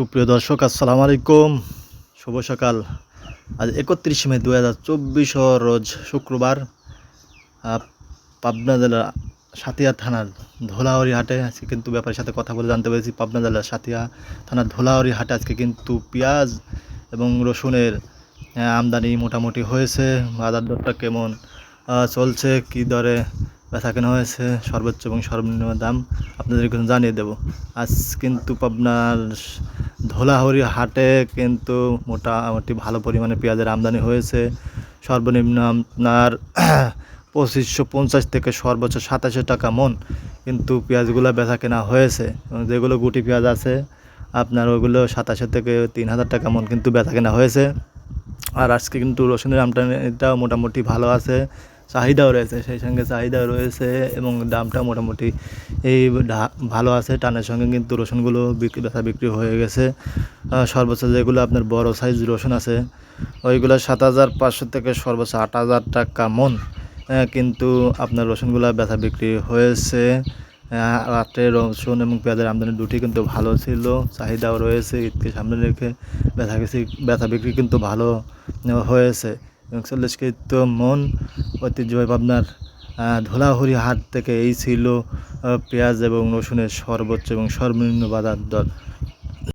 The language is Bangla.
সুপ্রিয় দর্শক, আসসালামু আলাইকুম। শুভ সকাল। আজ একত্রিশ মে দু হাজার চব্বিশ রোজ শুক্রবার পাবনা জেলার সাতিয়া থানার ধোলাউড়ি হাটে আজকে কিন্তু ব্যাপারের সাথে কথা বলে জানতে পেরেছি। পাবনা জেলার সাতিয়া থানার ধোলাউড়ি হাটে আজকে কিন্তু পেঁয়াজ এবং রসুনের আমদানি মোটামুটি হয়েছে। বাজার দরটা কেমন চলছে, কী দরে ব্যথা কেনা হয়েছে, সর্বোচ্চ এবং সর্বনিম্ন দাম আপনাদের জানিয়ে দেবো। আজ কিন্তু আপনার ধোলাহরি হাটে কিন্তু মোটামুটি ভালো পরিমাণে পেঁয়াজের আমদানি হয়েছে। সর্বনিম্ন আপনার পঁচিশশো পঞ্চাশ থেকে সর্বোচ্চ সাতাশশো টাকা মন কিন্তু পেঁয়াজগুলো বেচা কেনা হয়েছে। যেগুলো গুটি পেঁয়াজ আছে, আপনার ওগুলো সাতাশশো থেকে তিন হাজার টাকা মন কিন্তু বেচা কেনা হয়েছে। আর আজকে কিন্তু রসুনের আমদানিটাও মোটামুটি ভালো আছে। চাহিদাও রয়েছে, সেই সঙ্গে চাহিদাও রয়েছে এবং দামটা মোটামুটি এই ভালো আছে। টানের সঙ্গে কিন্তু রসুনগুলো বিক্রি, বেচা বিক্রি হয়ে গেছে। সর্বোচ্চ যেগুলো আপনার বড় সাইজ রসুন আছে, ওইগুলো সাত হাজার পাঁচশো থেকে সর্বোচ্চ আট হাজার টাকা মন। কিন্তু আপনার রসুনগুলো বেচা বিক্রি হয়েছে। রাত্রে রসুন এবং পেঁয়াজের আমদানি দুটি কিন্তু ভালো ছিল, চাহিদাও রয়েছে, ঈদকে সামনে রেখে ব্যথা বেচা বিক্রি কিন্তু ভালো হয়েছে। এবং চল্লিশ মন, ঐতিহ্যবাহী পাবনার ধোলাহরি হাট থেকে এই ছিল পেঁয়াজ এবং রসুনের সর্বোচ্চ এবং সর্বনিম্ন বাজার দর।